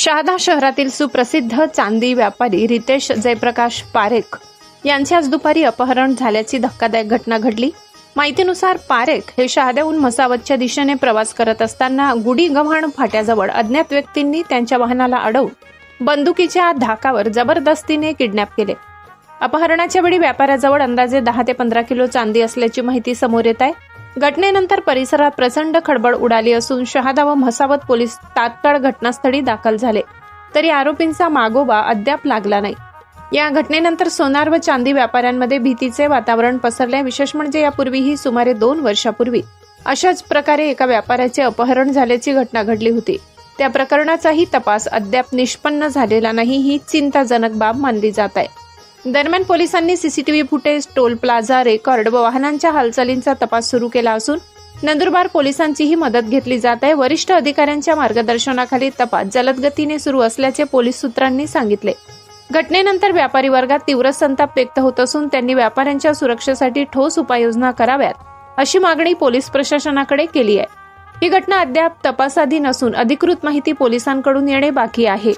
शहादा शहरातील सुप्रसिद्ध चांदी व्यापारी रितेश जयप्रकाश पारेख यांचे आज दुपारी अपहरण झाल्याची धक्कादायक घटना घडली. माहितीनुसार पारेख हे शहाद्याहून मसावतच्या दिशेने प्रवास करत असताना गुडी गव्हाण फाट्याजवळ अज्ञात व्यक्तींनी त्यांच्या वाहनाला अडवून बंदुकीच्या धाकावर जबरदस्तीने किडनॅप केले. अपहरणाच्या वेळी व्यापाऱ्याजवळ अंदाजे दहा ते पंधरा किलो चांदी असल्याची माहिती समोर येत आहे. घटनेनंतर परिसरात प्रचंड खळबळ उडाली असून शहादा व म्हसावत पोलीस तात्काळ घटनास्थळी दाखल झाले. तरी आरोपींचा मागोवा अद्याप लागला नाही. या घटनेनंतर सोनार व चांदी व्यापाऱ्यांमध्ये भीतीचे वातावरण पसरले. विशेष म्हणजे यापूर्वीही सुमारे दोन वर्षापूर्वी अशाच प्रकारे एका व्यापाऱ्याचे अपहरण झाल्याची घटना घडली होती. त्या प्रकरणाचाही तपास अद्याप निष्पन्न झालेला नाही ही चिंताजनक बाब मानली जात आहे. दरम्यान पोलिसांनी CCTV footage toll plaza record व वाहनांच्या हालचालींचा तपास सुरू केला असून नंदुरबार पोलिसांचीही मदत घेतली जात आहे. वरिष्ठ अधिकाऱ्यांच्या मार्गदर्शनाखाली तपास जलद गतीने सुरू असल्याचे पोलीस सूत्रांनी सांगितले. घटनेनंतर व्यापारी वर्गात तीव्र संताप व्यक्त होत असून त्यांनी व्यापाऱ्यांच्या सुरक्षेसाठी ठोस उपाययोजना कराव्यात अशी मागणी पोलीस प्रशासनाकडे केली आहे. ही घटना अद्याप तपासाधीन असून अधिकृत माहिती पोलिसांकडून येणे बाकी आहे.